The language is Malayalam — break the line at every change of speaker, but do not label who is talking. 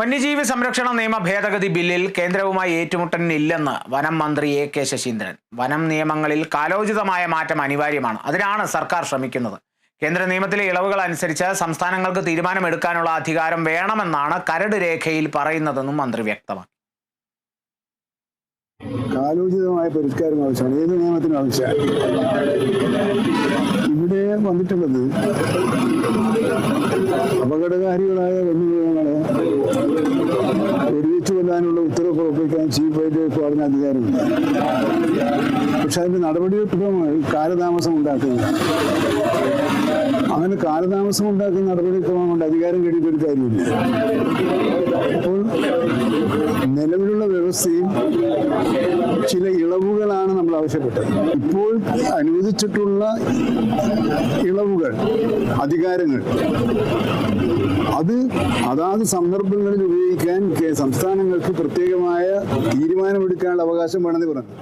വന്യജീവി സംരക്ഷണ നിയമ ഭേദഗതി ബില്ലിൽ കേന്ദ്രവുമായി ഏറ്റുമുട്ടലിനില്ലെന്ന് വനം മന്ത്രി എ കെ ശശീന്ദ്രൻ. വനം നിയമങ്ങളിൽ കാലോചിതമായ മാറ്റം അനിവാര്യമാണ്. അതിനാണ് സർക്കാർ ശ്രമിക്കുന്നത്. കേന്ദ്ര നിയമത്തിലെ ഇളവുകൾ അനുസരിച്ച് സംസ്ഥാനങ്ങൾക്ക് തീരുമാനമെടുക്കാനുള്ള അധികാരം വേണമെന്നാണ് കരട് രേഖയിൽ പറയുന്നതെന്നും മന്ത്രി വ്യക്തമാക്കി.
കാലോചിതമായ പരിഷ്കാരം ആവശ്യമാണ്. ഏത് നിയമത്തിനും ആവശ്യമാണ്. ഇവിടെ വന്നിട്ടുള്ളത് അപകടകാരികളായ വന്യമൃഗങ്ങളെ കൊല്ലാനുള്ള ഉത്തരവ് പുറപ്പെടുവിക്കാൻ ചീഫ് വൈദ്യുതി കോടതി അധികാരമുണ്ട്. പക്ഷെ അതിന്റെ നടപടിക്രമങ്ങൾ കാലതാമസം ഉണ്ടാക്കുന്നത് അങ്ങനെ കാലതാമസം ഉണ്ടാക്കുന്ന നടപടിക്രമം കൊണ്ട് അധികാരം കിട്ടിയിട്ടൊരു കാര്യമില്ല വ്യവസ്ഥയും ചില ഇളവുകളാണ് നമ്മൾ ആവശ്യപ്പെട്ടത്. ഇപ്പോൾ അനുവദിച്ചിട്ടുള്ള ഇളവുകൾ അധികാരങ്ങൾ അത് അതാത് സന്ദർഭങ്ങളിൽ ഉപയോഗിക്കാൻ സംസ്ഥാനങ്ങൾക്ക് പ്രത്യേകമായ തീരുമാനമെടുക്കാനുള്ള അവകാശം വേണമെന്ന് പറഞ്ഞു.